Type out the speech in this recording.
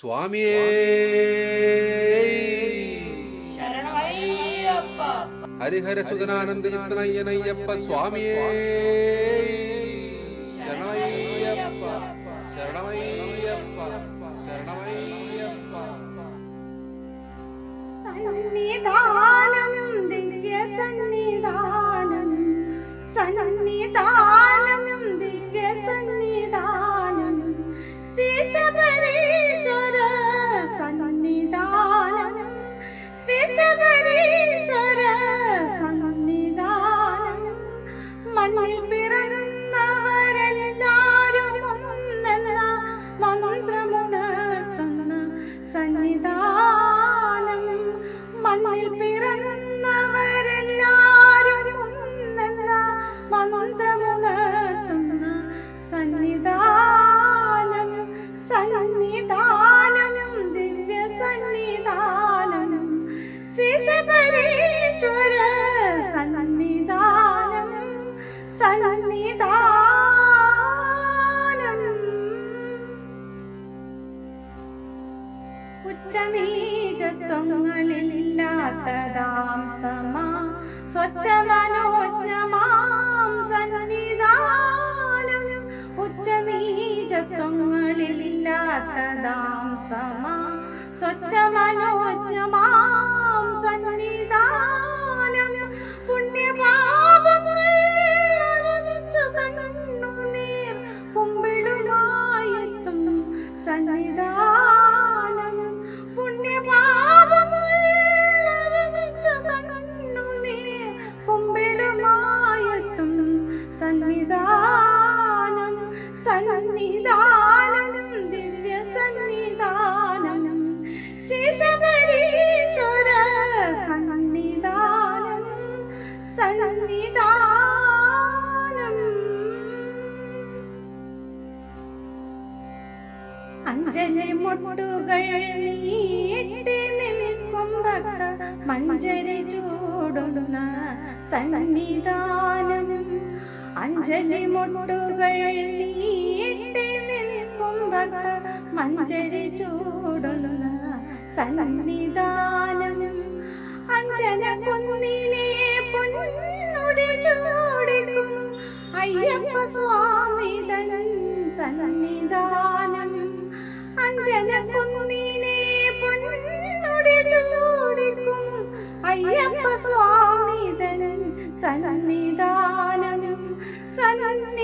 സ്വാമിയേ. ശരണമയ്യപ്പ. ഹരിഹര സുതനാനന്ദ ചിത്തനയ്യനയ്യപ്പ സ്വാമിയേ. ശരണമയ്യപ്പ. ശരണമയ്യപ്പ. ശരണമയ്യപ്പ. സന്നിധാനം ദിവ്യ സന്നിധാനം സന്നിധാനം. മണ്ണിൽ പിറന്നവരെല്ലാരും മന്ത്രമുണർത്തുന്ന സന്നിധാനം സന്നിധാനം ദിവ്യ സന്നിധാനം ശേഷപരീശ്വര സന്നിധാനം സന്നിധാനം ഉച്ചനീചത്വങ്ങളില്ലാത്തതാം സമാ. സ്വച്ഛമനോജ്ഞമാം സന്നിധാനം. ഉച്ചനീചത്വങ്ങളില്ലാത്തതാം സമാ. സ്വച്ഛമനോജ്ഞമാം സന്നിധാനം. പുണ്യപാപങ്ങൾ കണ്ണുനീർ കുമ്പിടുമായെത്തും സന്നിധാനം. അഞ്ജലി മുട്ടുകൾ നീട്ടി നിൽക്കും ഭക്ത മഞ്ജരി ചൂടുന്ന സന്നിധാനം. അഞ്ജലി മുട്ടുകൾ നീട്ടി നിൽക്കും ഭക്ത മഞ്ജരി ചൂടുന്ന സന്നിധാനം. അഞ്ജന കുന്നിനെ പൊന്നുടി ചൂടിക്കും അയ്യപ്പ സ്വാമി തൻ സന്നിധാനം. അഞ്ജന കുന്നിനെ പൊന്നുടെ ചൂടിക്കും. അയ്യപ്പ സ്വാമി തൻ സന്നിധാനം സന്നിധാനം